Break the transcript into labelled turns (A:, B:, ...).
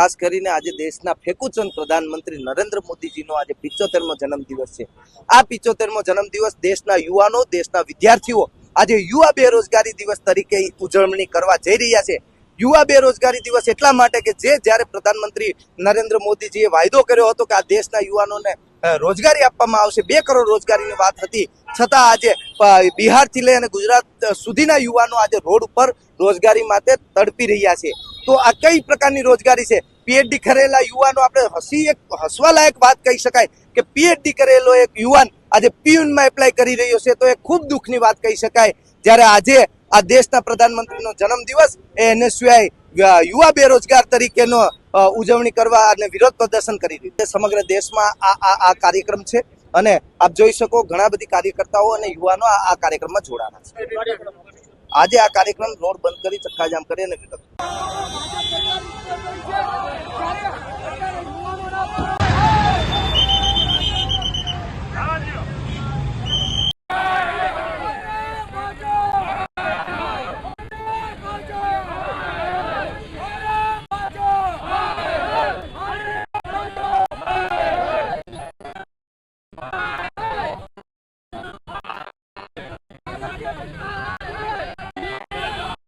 A: ખાસ કરીને આજે દેશના ફેકુચંદ પ્રધાનમંત્રી નરેન્દ્ર મોદીજીનો આજે પિચોતેરમો જન્મદિવસ છે. આ પિચોતેરમો જન્મદિવસ દેશના યુવાનો, દેશના વિદ્યાર્થીઓ આજે યુવા બેરોજગારી દિવસ તરીકે ઉજવણી કરવા જઈ રહ્યા છે. યુવા બેરોજગારી દિવસ એટલા માટે કે જે જ્યારે પ્રધાનમંત્રી નરેન્દ્ર મોદીજીએ વાયદો કર્યો હતો કે આ દેશના યુવાનોને રોજગારી આપવામાં આવશે, બે કરોડ રોજગારીની વાત હતી. છતાં આજે બિહારથી લઈ અને ગુજરાત સુધીના યુવાનો આજે રોડ ઉપર રોજગારી માટે તડપી રહ્યા છે. તો આ કઈ પ્રકારની રોજગારી છે? પીએચડી કરેલા યુવાનો આપણે હસી એક હસવા લાયક વાત કહી શકાય કે પીએચડી કરેલો એક યુવાન આજે પીયુનમાં એપ્લાય કરી રહ્યો છે તો એ ખૂબ દુઃખની વાત કહી શકાય. જ્યારે આજે આ દેશના પ્રધાનમંત્રીનો જન્મદિવસ, એ એનએસયુઆઈ યુવા બેરોજગાર તરીકેનો ઉજવણી કરવા અને વિરોધ પ્રદર્શન કરી છે. સમગ્ર દેશમાં આ આ કાર્યક્રમ છે અને આપ જોઈ શકો ઘણા બધી કાર્યકર્તાઓ અને યુવાનો આ કાર્યક્રમમાં જોડાના છે. आज आ कार्यक्रम रोड बंद कर चक्काजाम कर